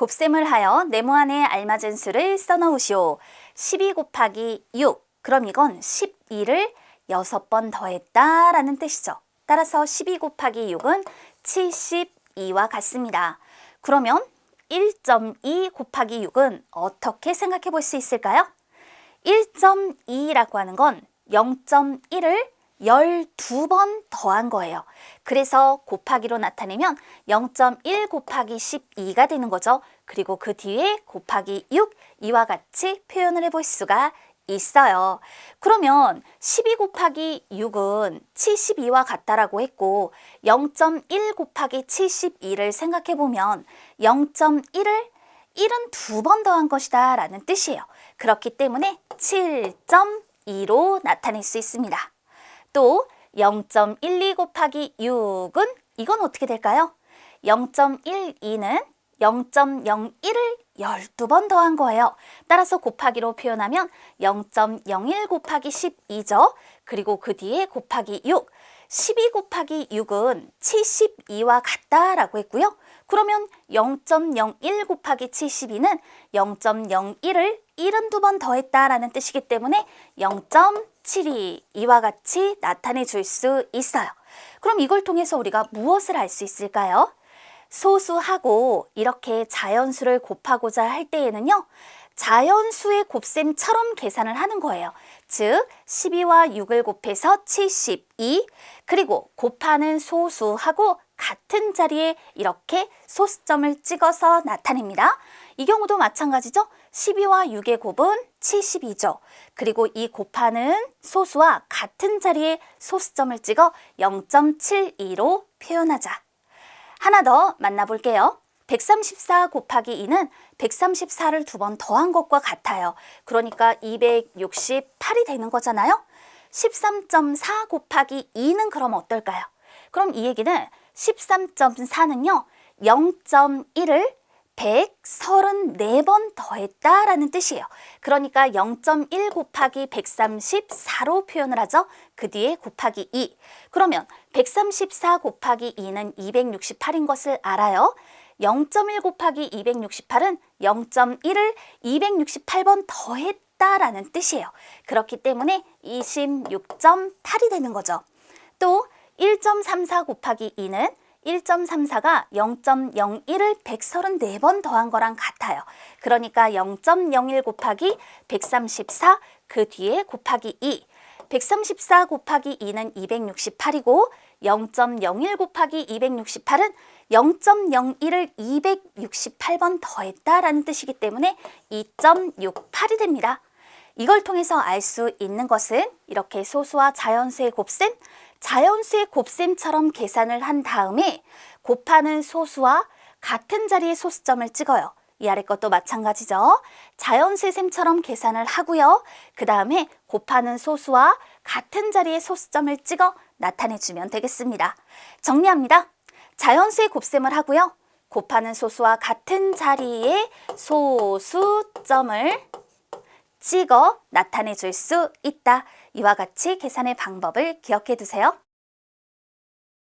곱셈을 하여 네모안에 알맞은 수를 써넣으시오. 12 곱하기 6. 그럼 이건 12를 6번 더했다 라는 뜻이죠. 따라서 12 곱하기 6은 72와 같습니다. 그러면 1.2 곱하기 6은 어떻게 생각해 볼 수 있을까요? 1.2라고 하는 건 0.1을 12번 더한 거예요. 그래서 곱하기로 나타내면 0.1 곱하기 12가 되는 거죠. 그리고 그 뒤에 곱하기 6, 이와 같이 표현을 해볼 수가 있어요. 그러면 12 곱하기 6은 72와 같다라고 했고 0.1 곱하기 72를 생각해 보면 0.1을 1은 두 번 더한 것이다 라는 뜻이에요. 그렇기 때문에 7.2로 나타낼 수 있습니다. 또 0.12 곱하기 6은 이건 어떻게 될까요? 0.12는 0.01을 12번 더한 거예요. 따라서 곱하기로 표현하면 0.01 곱하기 12죠. 그리고 그 뒤에 곱하기 6. 12 곱하기 6은 72와 같다라고 했고요. 그러면 0.01 곱하기 72는 0.01을 72번 더했다라는 뜻이기 때문에 0.72 이와 같이 나타내 줄 수 있어요. 그럼 이걸 통해서 우리가 무엇을 알 수 있을까요? 소수하고 이렇게 자연수를 곱하고자 할 때에는요. 자연수의 곱셈처럼 계산을 하는 거예요. 즉 12와 6을 곱해서 72 그리고 곱하는 소수하고 같은 자리에 이렇게 소수점을 찍어서 나타냅니다. 이 경우도 마찬가지죠. 12와 6의 곱은 72죠. 그리고 이 곱하는 소수와 같은 자리에 소수점을 찍어 0.72로 표현하자. 하나 더 만나볼게요. 134 곱하기 2는 134를 두 번 더한 것과 같아요. 그러니까 268이 되는 거잖아요. 13.4 곱하기 2는 그럼 어떨까요? 그럼 이 얘기는 13.4는요. 0.1을 134번 더했다 라는 뜻이에요. 그러니까 0.1 곱하기 134로 표현을 하죠. 그 뒤에 곱하기 2. 그러면 134 곱하기 2는 268인 것을 알아요. 0.1 곱하기 268은 0.1을 268번 더했다 라는 뜻이에요. 그렇기 때문에 26.8이 되는 거죠. 또 1.34 곱하기 2는 1.34가 0.01을 134번 더한 거랑 같아요. 그러니까 0.01 곱하기 134, 그 뒤에 곱하기 2. 134 곱하기 2는 268이고 0.01 곱하기 268은 0.01을 268번 더했다라는 뜻이기 때문에 2.68이 됩니다. 이걸 통해서 알 수 있는 것은 이렇게 소수와 자연수의 곱셈, 자연수의 곱셈처럼 계산을 한 다음에 곱하는 소수와 같은 자리에 소수점을 찍어요. 이 아래 것도 마찬가지죠. 자연수의 셈처럼 계산을 하고요. 그 다음에 곱하는 소수와 같은 자리에 소수점을 찍어 나타내주면 되겠습니다. 정리합니다. 자연수의 곱셈을 하고요. 곱하는 소수와 같은 자리에 소수점을 찍어 나타내 줄 수 있다. 이와 같이 계산의 방법을 기억해 두세요.